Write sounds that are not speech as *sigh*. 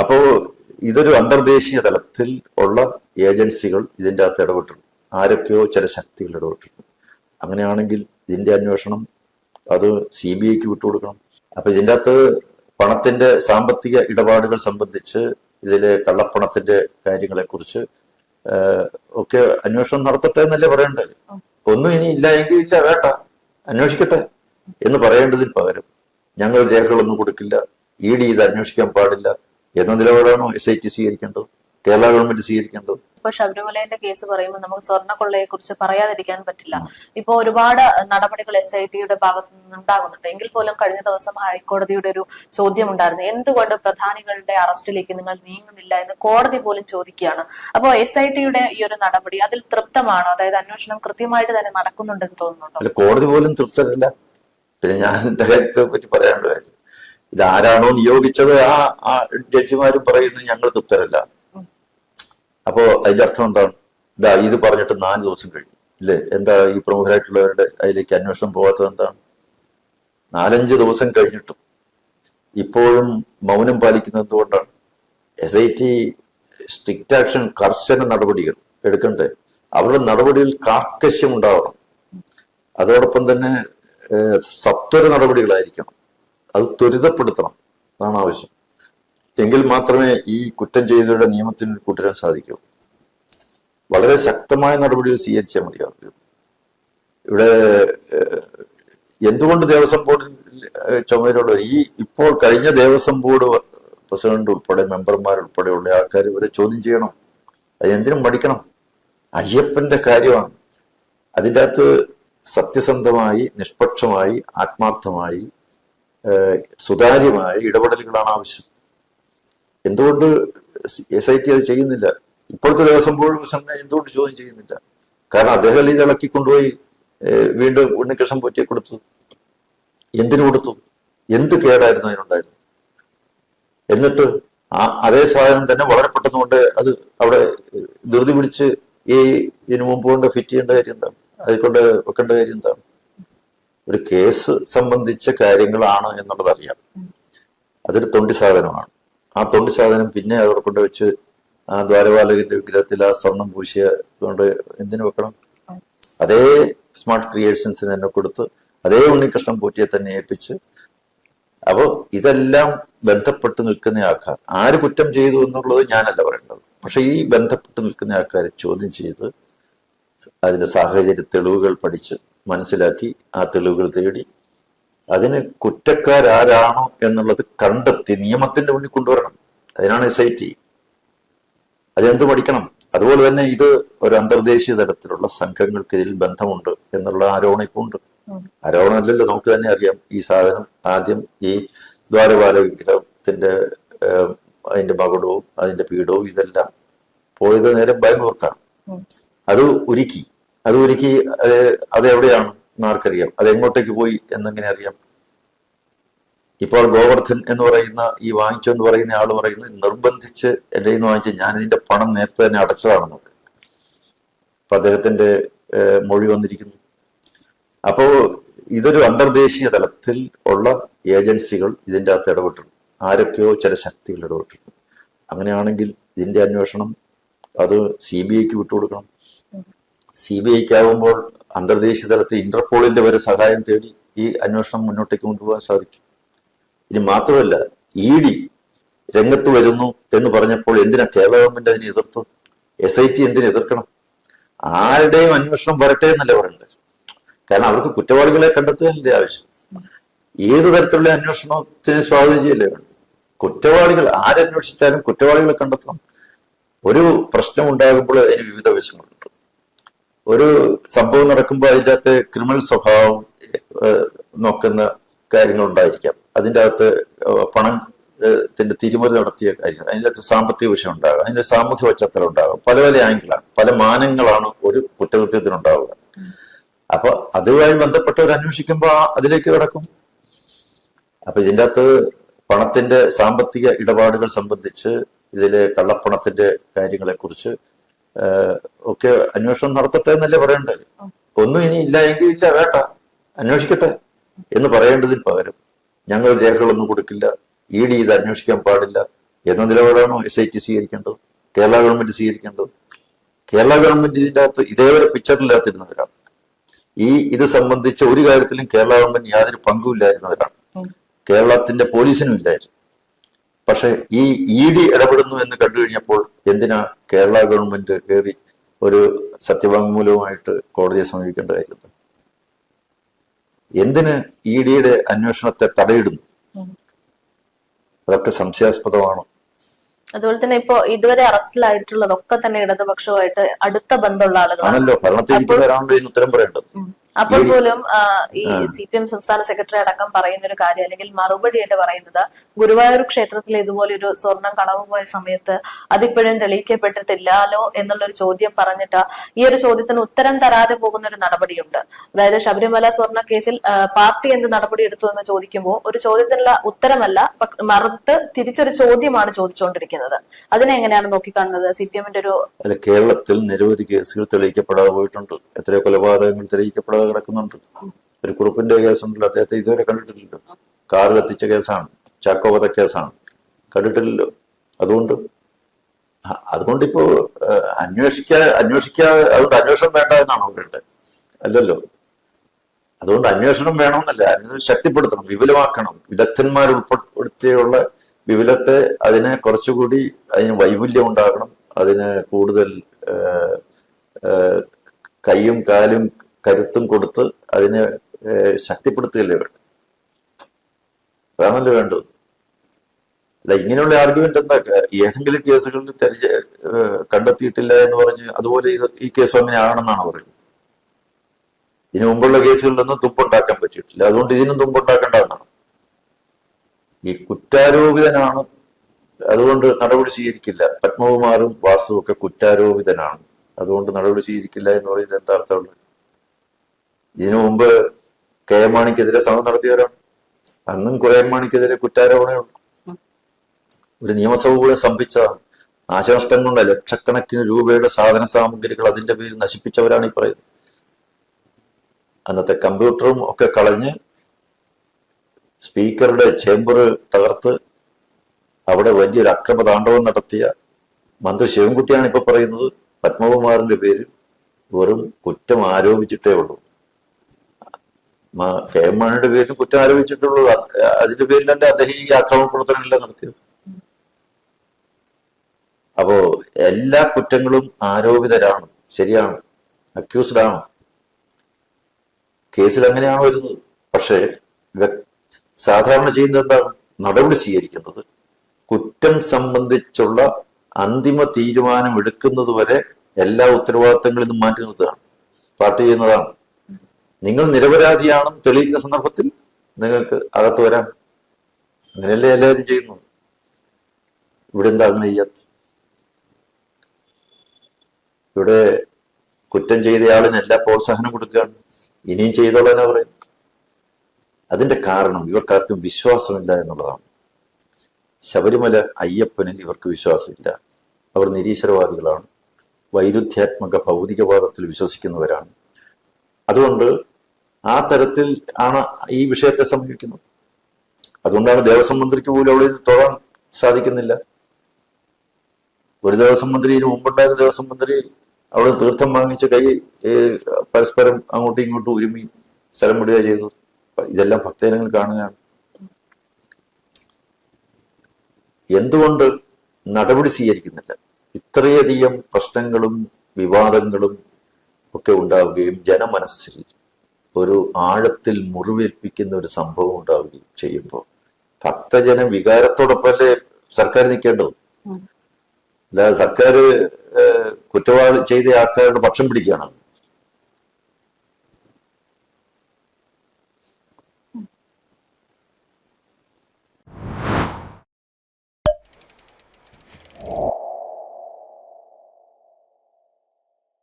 അപ്പോ ഇതൊരു അന്തർദേശീയ തലത്തിൽ ഉള്ള ഏജൻസികൾ ഇതിന്റെ അകത്ത് ഇടപെട്ടിട്ടുണ്ട്. ആരൊക്കെയോ ചില ശക്തികൾ ഇടപെട്ടിട്ടുണ്ട്. അങ്ങനെയാണെങ്കിൽ ഇതിന്റെ അന്വേഷണം അത് സി ബി ഐക്ക് വിട്ടുകൊടുക്കണം. അപ്പൊ ഇതിന്റെ അകത്ത് പണത്തിന്റെ സാമ്പത്തിക ഇടപാടുകൾ സംബന്ധിച്ച് ഇതിലെ കള്ളപ്പണത്തിന്റെ കാര്യങ്ങളെ കുറിച്ച് ഒക്കെ അന്വേഷണം നടത്തട്ടെ എന്നല്ലേ പറയേണ്ടത്? ഒന്നും ഇനി ഇല്ല എങ്കിൽ ഇല്ല വേണ്ട. അന്വേഷിക്കട്ടെ എന്ന് പറയേണ്ടതിന് പകരം ഞങ്ങൾ രേഖകളൊന്നും കൊടുക്കില്ല. ഇ ഡി ഇത് അന്വേഷിക്കാൻ പാടില്ല. എന്ന നിലപാടാണോ എസ് ഐ ടി സ്വീകരിക്കേണ്ടത്? കേരള ഗവൺമെന്റ് സ്വീകരിക്കേണ്ടത്? ഇപ്പൊ ശബരിമലയുടെ കേസ് പറയുമ്പോൾ നമുക്ക് സ്വർണക്കൊള്ളയെ കുറിച്ച് പറയാതിരിക്കാൻ പറ്റില്ല. ഇപ്പൊ ഒരുപാട് നടപടികൾ എസ് ഐ ടിയുടെ ഭാഗത്തു നിന്നുണ്ടാകുന്നുണ്ട്. എങ്കിൽ പോലും കഴിഞ്ഞ ദിവസം ഹൈക്കോടതിയുടെ ഒരു ചോദ്യം ഉണ്ടായിരുന്നു എന്തുകൊണ്ട് പ്രധാനികളുടെ അറസ്റ്റിലേക്ക് നിങ്ങൾ നീങ്ങുന്നില്ല എന്ന് കോടതി പോലും ചോദിക്കുകയാണ്. അപ്പോൾ എസ് ഐ ടിയുടെ ഈ ഒരു നടപടി അതിൽ തൃപ്തമാണോ? അതായത് അന്വേഷണം കൃത്യമായിട്ട് തന്നെ നടക്കുന്നുണ്ടെന്ന് തോന്നുന്നുണ്ടോ? കോടതി പോലും തൃപ്തരല്ല. പിന്നെ ഞാൻ *laughs* എന്റെ കാര്യത്തെ പറ്റി പറയാനുള്ള കാര്യം ഇത് നിയോഗിച്ചത് ആ ആ ജഡ്ജിമാരും പറയുന്നത് ഞങ്ങൾ തൃപ്തരല്ല. അപ്പോ അതിന്റെ അർത്ഥം എന്താണ്? ഇതാ ഇത് പറഞ്ഞിട്ട് നാല് ദിവസം കഴിഞ്ഞു. ഇല്ലേ? എന്താ ഈ പ്രമുഖരായിട്ടുള്ളവരുടെ അതിലേക്ക് അന്വേഷണം പോകാത്തത് എന്താണ്? നാലഞ്ച് ദിവസം കഴിഞ്ഞിട്ടും ഇപ്പോഴും മൗനം പാലിക്കുന്നത് എന്തുകൊണ്ടാണ് S I T strict action കർശന നടപടികൾ എടുക്കണ്ടേ? അവരുടെ നടപടിയിൽ കാർക്കശ്യം ഉണ്ടാവണം അതോടൊപ്പം തന്നെ സത്വര നടപടികളായിരിക്കണം. അത് ത്വരിതപ്പെടുത്തണം. അതാണ് ആവശ്യം. എങ്കിൽ മാത്രമേ ഈ കുറ്റം ചെയ്തവരുടെ നിയമത്തിന് കൂട്ടരാൻ സാധിക്കൂ. വളരെ ശക്തമായ നടപടികൾ സ്വീകരിച്ചാൽ മതിയാവും ഇവിടെ ഏഹ്, എന്തുകൊണ്ട് ദേവസ്വം ബോർഡിൽ ഏഹ്, ചുമതലയുള്ളവർ ഈ ഇപ്പോൾ കഴിഞ്ഞ ദേവസ്വം ബോർഡ് പ്രസിഡന്റ് ഉൾപ്പെടെ മെമ്പർമാർ ഉൾപ്പെടെയുള്ള ആൾക്കാർ ഇവരെ ചോദ്യം ചെയ്യണം. അത് എന്തിനും മടിക്കണം. അയ്യപ്പന്റെ കാര്യമാണ്. അതിന്റെ അകത്ത് സത്യസന്ധമായി നിഷ്പക്ഷമായി ആത്മാർത്ഥമായി സുതാര്യമായ ഇടപെടലുകളാണ് ആവശ്യം. എന്തുകൊണ്ട് എസ് ഐ ടി അത് ചെയ്യുന്നില്ല? ഇപ്പോഴത്തെ ദേവസ്വം ബോർഡ് പ്രസിഡന്റിനെ എന്തുകൊണ്ട് ചോദ്യം ചെയ്യുന്നില്ല? കാരണം അദ്ദേഹം ഇത് ഇളക്കി കൊണ്ടുപോയി വീണ്ടും ഉണ്ണികൃഷ്ണൻ പൊറ്റിയെ കൊടുത്തു. എന്തിനു കൊടുത്തു? എന്ത് കേടായിരുന്നു അതിനുണ്ടായിരുന്നു എന്നിട്ട് ആ അതേ സാധനം തന്നെ വളരെ പെട്ടെന്ന് കൊണ്ട് അത് അവിടെ ധൃതി പിടിച്ച് ഈ ഇതിനു മുമ്പ് കൊണ്ട് ഫിറ്റ് ചെയ്യേണ്ട കാര്യം എന്താണ്? അതിൽ കൊണ്ട് വെക്കേണ്ട കാര്യം എന്താണ്? ഒരു കേസ് സംബന്ധിച്ച കാര്യങ്ങളാണ് എന്നുള്ളത് അറിയാം അതൊരു തൊണ്ടി സാധനമാണ്. ആ തൊണ്ടി സാധനം പിന്നെ അവർ കൊണ്ട് വെച്ച് ആ ദ്വാരപാലകന്റെ വിഗ്രഹത്തിൽ ആ സ്വർണം പൂശിയ കൊണ്ട് എന്തിനു വെക്കണം? അതേ സ്മാർട്ട് ക്രിയേഷൻസിന് തന്നെ കൊടുത്ത് അതേ ഉണ്ണികൃഷ്ണൻ പൂറ്റിയെ തന്നെ ഏൽപ്പിച്ച് അപ്പോൾ ഇതെല്ലാം ബന്ധപ്പെട്ട് നിൽക്കുന്ന ആൾക്കാർ. ആര് കുറ്റം ചെയ്തു എന്നുള്ളത് ഞാനല്ല പറയേണ്ടത്. പക്ഷെ ഈ ബന്ധപ്പെട്ട് നിൽക്കുന്ന ആൾക്കാരെ ചോദ്യം ചെയ്ത് അതിന്റെ സാഹചര്യ തെളിവുകൾ പഠിച്ച് മനസ്സിലാക്കി ആ തെളിവുകൾ തേടി. അതിന് കുറ്റക്കാരാരാണോ എന്നുള്ളത് കണ്ടെത്തി നിയമത്തിന്റെ മുന്നിൽ കൊണ്ടുവരണം. അതിനാണ് എസ് ഐ ടി അതെന്ത് പഠിക്കണം? അതുപോലെ തന്നെ ഇത് ഒരു അന്തർദേശീയ തലത്തിലുള്ള സംഘങ്ങൾക്ക് ഇതിൽ ബന്ധമുണ്ട് എന്നുള്ള ആരോപണം ഇപ്പോൾ ഉണ്ട്. ആരോപണമല്ലല്ലോ നമുക്ക് തന്നെ അറിയാം. ഈ സാധനം ആദ്യം ഈ ദ്വാരപാല വിഗ്രഹത്തിന്റെ അതിന്റെ മകുടവും അതിന്റെ പീഠവും ഇതെല്ലാം പോയത് നേരെ ബാംഗ്ലൂർക്കാണ്. അത് ഒരുക്കി. അത് ഒരിക്കൽ അത് എവിടെയാണ് എന്നാർക്കറിയാം അത് എങ്ങോട്ടേക്ക് പോയി എന്നെങ്ങനെ അറിയാം? ഇപ്പോൾ ഗോവർദ്ധൻ എന്ന് പറയുന്ന ഈ വാങ്ങിച്ചു എന്ന് പറയുന്ന ആൾ പറയുന്നത് നിർബന്ധിച്ച് എന്റെ നിന്ന് വാങ്ങിച്ച് ഞാൻ ഇതിന്റെ പണം നേരത്തെ തന്നെ അടച്ചതാണെന്ന് അപ്പൊ അദ്ദേഹത്തിന്റെ മൊഴി വന്നിരിക്കുന്നു. അപ്പോ ഇതൊരു അന്തർദേശീയ തലത്തിൽ ഉള്ള ഏജൻസികൾ ഇതിന്റെ അകത്ത് ഇടപെട്ടിട്ടുണ്ട്. ആരൊക്കെയോ ചില ശക്തികൾ ഇടപെട്ടിട്ടുണ്ട്. അങ്ങനെയാണെങ്കിൽ ഇതിന്റെ അന്വേഷണം അത് സി ബി ഐക്ക് വിട്ടുകൊടുക്കണം. സി ബി ഐക്ക് ആകുമ്പോൾ അന്തർദേശീയ തലത്തിൽ ഇന്റർപോളിന്റെ വരെ സഹായം തേടി ഈ അന്വേഷണം മുന്നോട്ടേക്ക് കൊണ്ടുപോകാൻ സാധിക്കും. ഇനി മാത്രമല്ല ഇ ഡി രംഗത്ത് വരുന്നു എന്ന് പറഞ്ഞപ്പോൾ എന്തിനാ കേരള ഗവൺമെന്റ് അതിനെ എതിർത്തു? എസ് ഐ ടി എന്തിനു എതിർക്കണം? ആരുടെയും അന്വേഷണം വരട്ടെ എന്നല്ല പറയണ്ടത് കാരണം അവർക്ക് കുറ്റവാളികളെ കണ്ടെത്തുകയല്ലേ ആവശ്യം. ഏത് തരത്തിലുള്ള അന്വേഷണത്തിന് സ്വാധീനം ചെയ്യല്ലേ വേണം കുറ്റവാളികൾ ആരന്വേഷിച്ചാലും കുറ്റവാളികളെ കണ്ടെത്തണം. ഒരു പ്രശ്നം ഉണ്ടാകുമ്പോൾ അതിന് വിവിധ വശങ്ങളുണ്ട്. ഒരു സംഭവം നടക്കുമ്പോൾ അതിന്റെ അകത്ത് ക്രിമിനൽ സ്വഭാവം നോക്കുന്ന കാര്യങ്ങൾ ഉണ്ടായിരിക്കാം അതിന്റെ അകത്ത് പണം ത്തിന്റെ തിരിമറി നടത്തിയ കാര്യങ്ങൾ അതിന്റെ അകത്ത് സാമ്പത്തിക വിഷയം ഉണ്ടാകും അതിന്റെ സാമൂഹ്യ പശ്ചാത്തലം ഉണ്ടാകും. പല പല ആംഗിളാണ്. പല മാനങ്ങളാണ് ഒരു കുറ്റകൃത്യത്തിനുണ്ടാവുക. അപ്പൊ അതുമായി ബന്ധപ്പെട്ടവർ അന്വേഷിക്കുമ്പോൾ അതിലേക്ക് കിടക്കും. അപ്പൊ ഇതിന്റെ അകത്ത് പണത്തിന്റെ സാമ്പത്തിക ഇടപാടുകൾ സംബന്ധിച്ച് ഇതിലെ കള്ളപ്പണത്തിന്റെ കാര്യങ്ങളെ കുറിച്ച് ഒക്കെ അന്വേഷണം നടത്തട്ടെ എന്നല്ലേ പറയേണ്ടത് ഒന്നും ഇനി ഇല്ല എങ്കിൽ ഇല്ല വേട്ട അന്വേഷിക്കട്ടെ എന്ന് പറയേണ്ടതിന് പകരം ഞങ്ങൾ രേഖകളൊന്നും കൊടുക്കില്ല. ഇ ഡി ഇത് അന്വേഷിക്കാൻ പാടില്ല എന്ന നിലപാടാണോ എസ് ഐ ടി സ്വീകരിക്കേണ്ടത്? കേരള ഗവൺമെന്റ് സ്വീകരിക്കേണ്ടത്? കേരള ഗവൺമെന്റ് ഇതിന്റെ അകത്ത് ഇതേവരെ പിക്ചറില്ലാത്തിരുന്നവരാണ് ഈ ഇത് സംബന്ധിച്ച ഒരു കാര്യത്തിലും കേരള ഗവൺമെന്റ് യാതൊരു പങ്കുമില്ലായിരുന്നവരാണ്. കേരളത്തിന്റെ പോലീസിനും ഇല്ലായിരുന്നു. പക്ഷെ ഈ ഇ ഡി ഇടപെടുന്നു എന്ന് കണ്ടു കഴിഞ്ഞപ്പോൾ എന്തിനാ കേരള ഗവൺമെന്റ് കയറി ഒരു സത്യവാങ്മൂലവുമായിട്ട് കോടതിയെ സമീപിക്കേണ്ട കാര്യത്തിൽ എന്തിന് ഇ ഡിയുടെ അന്വേഷണത്തെ തടയിടുന്നു. അതൊക്കെ സംശയാസ്പദമാണ് അതുപോലെ തന്നെ ഇപ്പോ ഇതുവരെ അറസ്റ്റിലായിട്ടുള്ളതൊക്കെ തന്നെ ഇടതുപക്ഷവുമായിട്ട് അടുത്ത ബന്ധമുള്ള ആളുകളാണ് ആണല്ലോ ഭരണത്തിൽ ഉത്തരം പറയേണ്ടത്. അപ്പോൾ പോലും ഈ സി പി എം സംസ്ഥാന സെക്രട്ടറി അടക്കം പറയുന്ന ഒരു കാര്യം അല്ലെങ്കിൽ മറുപടിയായിട്ട് പറയുന്നത് ഗുരുവായൂർ ക്ഷേത്രത്തിൽ ഇതുപോലെ ഒരു സ്വർണം കളവ് പോയ സമയത്ത് അതിപ്പോഴും തെളിയിക്കപ്പെട്ടിട്ടില്ലാലോ എന്നുള്ള ഒരു ചോദ്യം പറഞ്ഞിട്ട് ഈ ഒരു ചോദ്യത്തിന് ഉത്തരം തരാതെ പോകുന്ന ഒരു നടപടിയുണ്ട്. അതായത് ശബരിമല സ്വർണ കേസിൽ പാർട്ടി എന്ത് നടപടി എടുത്തു എന്ന് ചോദിക്കുമ്പോൾ ഒരു ചോദ്യത്തിനുള്ള ഉത്തരമല്ല മറുത്ത് തിരിച്ചൊരു ചോദ്യമാണ് ചോദിച്ചുകൊണ്ടിരിക്കുന്നത്. അതിനെ എങ്ങനെയാണ് നോക്കിക്കാണുന്നത്? സി പി എമ്മിന്റെ ഒരു കേരളത്തിൽ നിരവധി കേസുകൾ തെളിയിക്കപ്പെടാതെ പോയിട്ടുണ്ട്. എത്രയോ കൊലപാതകങ്ങൾ തെളിയിക്കപ്പെടാതെ കിടക്കുന്നുണ്ട്. ഒരു കുറുപ്പിന്റെ കേസുണ്ടല്ലോ അദ്ദേഹത്തെ ഇതുവരെ കണ്ടിട്ടില്ലല്ലോ. കാർ കത്തിച്ച കേസാണ് ചാക്കോ വധ കേസാണ്. കണ്ടിട്ടില്ലല്ലോ. അതുകൊണ്ട് അതുകൊണ്ടിപ്പോ അന്വേഷിക്ക അന്വേഷിക്കാ അതുകൊണ്ട് അന്വേഷണം വേണ്ട എന്നാണ് അവരുടെ അല്ലല്ലോ. അതുകൊണ്ട് അന്വേഷണം വേണമെന്നല്ല അന്വേഷണം ശക്തിപ്പെടുത്തണം വിപുലമാക്കണം. വിദഗ്ധന്മാർ ഉൾപ്പെടുത്തിയുള്ള വിപുലത്തെ അതിനെ കുറച്ചുകൂടി അതിന് വൈപുല്യം ഉണ്ടാകണം. അതിന് കൂടുതൽ കൈയും കാലും കരുത്തും കൊടുത്ത് അതിനെ ശക്തിപ്പെടുത്തുകയല്ലേ വേണ്ടത് അതാണല്ലോ വേണ്ടത്. അല്ല ഇങ്ങനെയുള്ള ആർഗ്യുമെന്റ് എന്താ? ഏതെങ്കിലും കേസുകളിൽ തെരഞ്ഞ കണ്ടെത്തിയിട്ടില്ല എന്ന് പറഞ്ഞ് അതുപോലെ ഈ കേസും അങ്ങനെ ആണെന്നാണ് പറയുന്നത്. ഇതിനു മുമ്പുള്ള കേസുകളിലൊന്നും തുമ്പുണ്ടാക്കാൻ പറ്റിയിട്ടില്ല. അതുകൊണ്ട് ഇതിനും തുമ്പുണ്ടാക്കേണ്ടതെന്നാണ് ഈ കുറ്റാരോപിതനാണ്. അതുകൊണ്ട് നടപടി സ്വീകരിക്കില്ല. പത്മകുമാറും വാസുവും ഒക്കെ കുറ്റാരോപിതനാണ്. അതുകൊണ്ട് നടപടി സ്വീകരിക്കില്ല എന്ന് പറയുന്നത് എന്താ അർത്ഥമുള്ളത്? ഇതിനു മുമ്പ് കെ എം മാണിക്കെതിരെ സമരം നടത്തിയവരാണ്. അന്നും കെ എം മാണിക്കെതിരെ കുറ്റാരോപണയുണ്ട് ഒരു നിയമസഭ കൂടെ സംഭിച്ചതാണ്. നാശനഷ്ടം കൊണ്ട് ലക്ഷക്കണക്കിന് രൂപയുടെ സാധന സാമഗ്രികൾ അതിന്റെ പേരിൽ നശിപ്പിച്ചവരാണ് ഈ പറയുന്നത്. അന്നത്തെ കമ്പ്യൂട്ടറും ഒക്കെ കളഞ്ഞ് സ്പീക്കറുടെ ചേംബർ തകർത്ത് അവിടെ വലിയൊരു അക്രമ താണ്ഡവം നടത്തിയ മന്ത്രി ശിവൻകുട്ടിയാണ് ഇപ്പൊ പറയുന്നത്. പത്മകുമാറിന്റെ പേരിൽ വെറും കുറ്റം ആരോപിച്ചിട്ടേ ഉള്ളൂ. കെ എം മാണിയുടെ പേരിൽ കുറ്റം ആരോപിച്ചിട്ടുള്ളൂ. അതിന്റെ പേരിൽ തന്നെ അദ്ദേഹം ഈ ആക്രമണ പ്രവർത്തനങ്ങളെല്ലാം നടത്തിയത്. അപ്പോ എല്ലാ കുറ്റങ്ങളും ആരോപിതരാണ് ശരിയാണ് അക്യൂസ്ഡ് ആണ് കേസിൽ അങ്ങനെയാണ് വരുന്നത്. പക്ഷേ സാധാരണ ചെയ്യുന്നത് എന്താണ്? നടപടി സ്വീകരിക്കുന്നത്. കുറ്റം സംബന്ധിച്ചുള്ള അന്തിമ തീരുമാനം എടുക്കുന്നത് വരെ എല്ലാ ഉത്തരവാദിത്തങ്ങളിൽ നിന്നും മാറ്റി നിർത്തുകയാണ്. പാർട്ടി ചെയ്യുന്നതാണ്. നിങ്ങൾ നിരപരാധിയാണെന്ന് തെളിയിക്കുന്ന സന്ദർഭത്തിൽ നിങ്ങൾക്ക് അകത്ത് വരാം. അങ്ങനെയല്ലേ എല്ലാവരും ചെയ്യുന്നു? ഇവിടെ എന്താ അങ്ങനെ ചെയ്യാത്ത ഇവിടെ കുറ്റം ചെയ്തയാളിന് എല്ലാ പ്രോത്സാഹനം കൊടുക്കുകയാണ്. ഇനിയും ചെയ്തോളാനാ പറയും അതിന്റെ കാരണം ഇവർക്കാർക്കും വിശ്വാസമില്ല എന്നുള്ളതാണ്. ശബരിമല അയ്യപ്പനിൽ ഇവർക്ക് വിശ്വാസമില്ല. അവർ നിരീശ്വരവാദികളാണ്. വൈരുദ്ധ്യാത്മക ഭൗതികവാദത്തിൽ വിശ്വസിക്കുന്നവരാണ്. അതുകൊണ്ട് ആ തരത്തിൽ ആണ് ഈ വിഷയത്തെ സമീപിക്കുന്നത്. അതുകൊണ്ടാണ് ദേവസ്വം മന്ത്രിക്ക് പോലും അവിടെ തൊഴാൻ സാധിക്കുന്നില്ല. ഒരു ദേവസ്വം മന്ത്രി ഇതിനു മുമ്പുണ്ടായിരുന്ന ദേവസ്വം മന്ത്രി അവിടെ തീർത്ഥം വാങ്ങിച്ച് കൈ പരസ്പരം അങ്ങോട്ടും ഇങ്ങോട്ടും ഒരുമി സ്ഥലം വിടുക ചെയ്തു ഇതെല്ലാം ഭക്തജനങ്ങൾ കാണുകയാണ്. എന്തുകൊണ്ട് നടപടി സ്വീകരിക്കുന്നില്ല? ഇത്രയധികം പ്രശ്നങ്ങളും വിവാദങ്ങളും ഒക്കെ ഉണ്ടാവുകയും ജനമനസ്സിൽ ഒരു ആഴത്തിൽ മുറിവേൽപ്പിക്കുന്ന ഒരു സംഭവം ഉണ്ടാവുകയും ചെയ്യുമ്പോൾ ഭക്തജന വികാരത്തോടൊപ്പമല്ലേ സർക്കാർ നിൽക്കേണ്ടത്. അല്ലാതെ സർക്കാർ കുറ്റവാളി ചെയ്ത ആൾക്കാരുടെ പക്ഷം പിടിക്കുകയാണ്